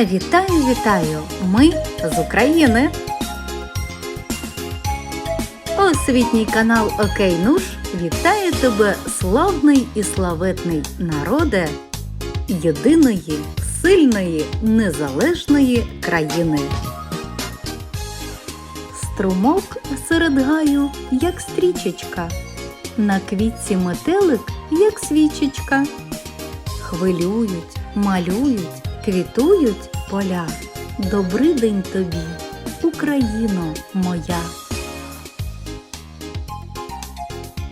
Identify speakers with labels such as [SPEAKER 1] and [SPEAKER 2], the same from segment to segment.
[SPEAKER 1] Вітаю, вітаю! Ми з України. Освітній канал Окей Нуш вітає тебе, славний і славетний народе єдиної, сильної, незалежної країни. Струмок серед гаю, як стрічечка, на квітці метелик, як свічечка. Хвилюють, малюють, квітують поля. Добрий день тобі, Україно моя.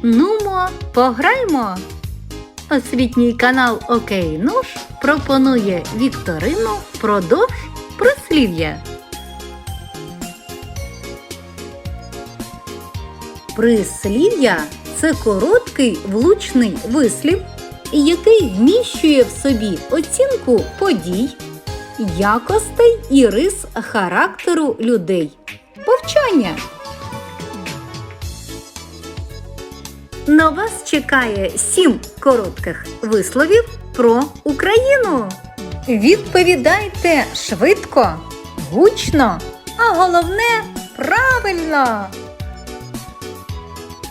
[SPEAKER 1] Нумо, пограймо. Освітній канал Окей Нуш пропонує вікторину продовж прислів'я. Прислів'я це короткий влучний вислів, який вміщує в собі оцінку подій, якостей і рис характеру людей. Повчання. На вас чекає сім коротких висловів про Україну. Відповідайте швидко, гучно, а головне правильно.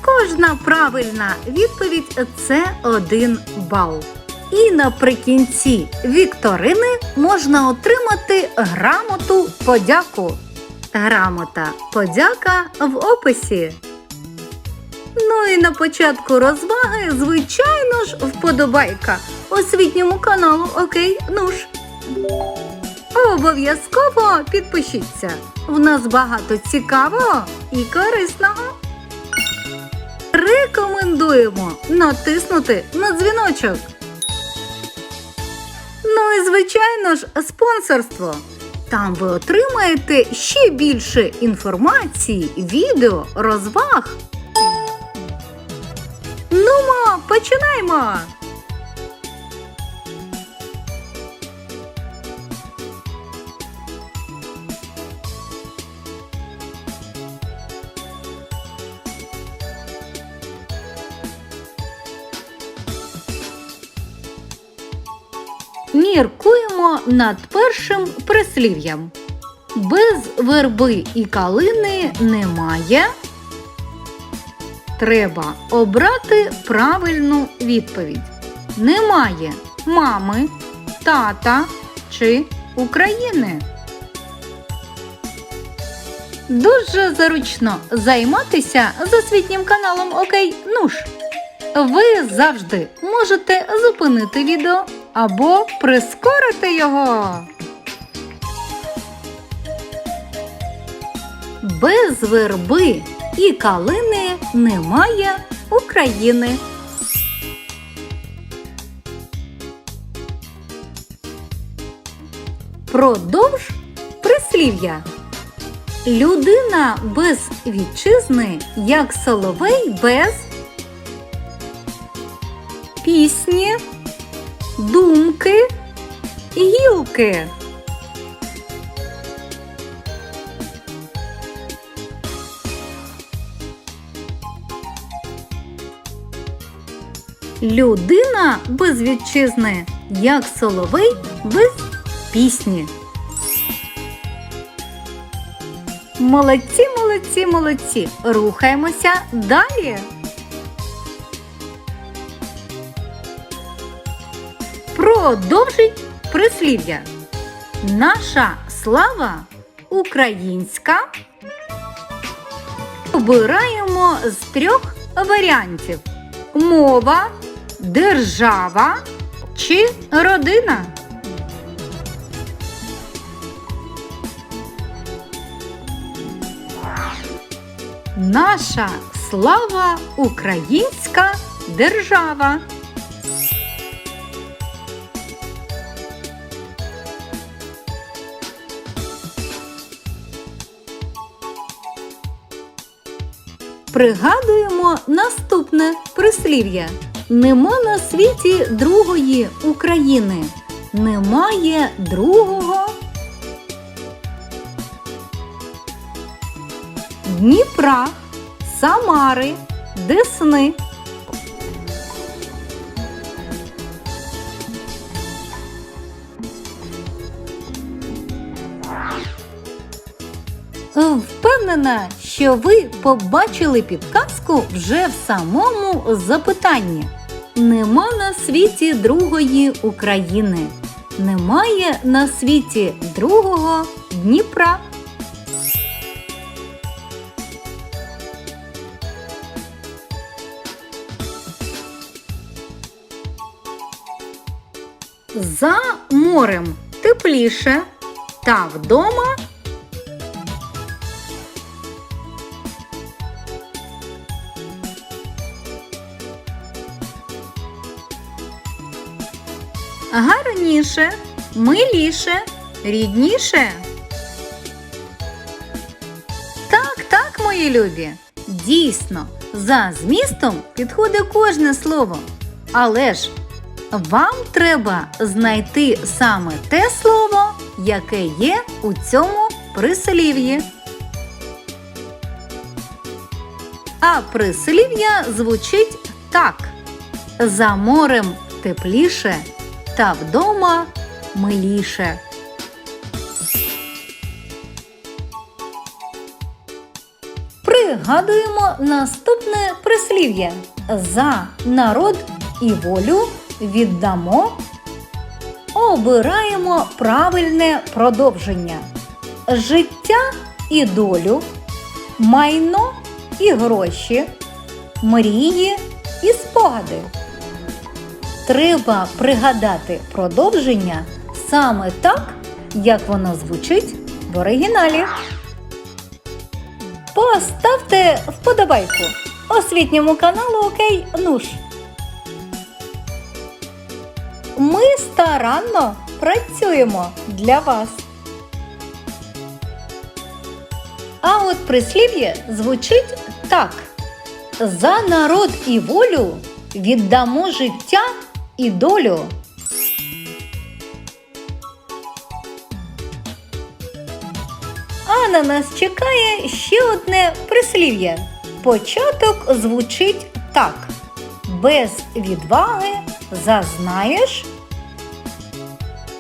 [SPEAKER 1] Кожна правильна відповідь це один бал. І наприкінці вікторини можна отримати грамоту подяку. Грамота подяка в описі. Ну і на початку розваги, звичайно ж, вподобайка освітньому каналу Окей Нуш. Обов'язково підпишіться. В нас багато цікавого і корисного. Рекомендуємо натиснути на дзвіночок. Ну і звичайно ж, спонсорство. Там ви отримаєте ще більше інформації, відео, розваг. Нумо, починаємо! Міркуємо над першим прислів'ям. Без верби і калини немає. Треба обрати правильну відповідь. Немає мами, тата чи України. Дуже заручно займатися з освітнім каналом Окей Нуш. Ви завжди можете зупинити відео або прискорити його. Без верби і калини немає України. Продовж прислів'я. Людина без вітчизни, як соловей без пісні, думки, гілки. Людина без вітчизни, як соловей без пісні. Молодці, молодці, молодці. Рухаємося далі. Продовжить прислів'я. Наша слава українська. Обираємо з трьох варіантів: мова, держава чи родина. Наша слава українська держава. Пригадуємо наступне прислів'я. Нема на світі другої України. Немає другого Дніпра, Самари, Десни. Впевнена, що ви побачили підказку вже в самому запитанні. Нема на світі другої України. Немає на світі другого Дніпра. За морем тепліше та вдома гарніше, миліше, рідніше. Так, так, мої любі. Дійсно, за змістом підходить кожне слово. Але ж вам треба знайти саме те слово, яке є у цьому прислів'ї. А прислів'я звучить так: за морем тепліше та вдома миліше. Пригадуємо наступне прислів'я. За народ і волю віддамо. Обираємо правильне продовження. Життя і долю, майно і гроші, мрії і спогади. Треба пригадати продовження саме так, як воно звучить в оригіналі. Поставте вподобайку освітньому каналу Окей Нуш. Ми старанно працюємо для вас. А от прислів'я звучить так: за народ і волю віддамо життя і долю. А на нас чекає ще одне прислів'я. Початок звучить так: без відваги зазнаєш.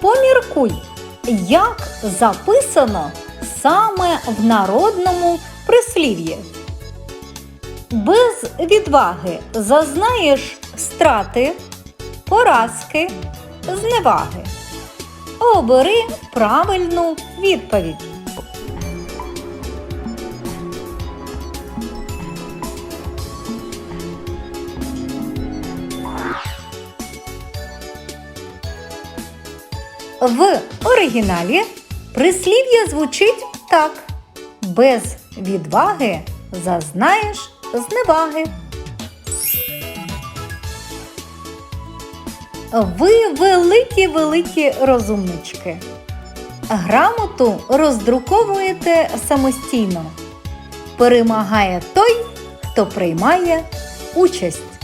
[SPEAKER 1] Поміркуй, як записано саме в народному прислів'ї. Без відваги зазнаєш страти, поразки, зневаги. Обери правильну відповідь. В оригіналі прислів'я звучить так: без відваги зазнаєш зневаги. Ви великі великі розумнички. Грамоту роздруковуєте самостійно. Перемагає той, хто приймає участь.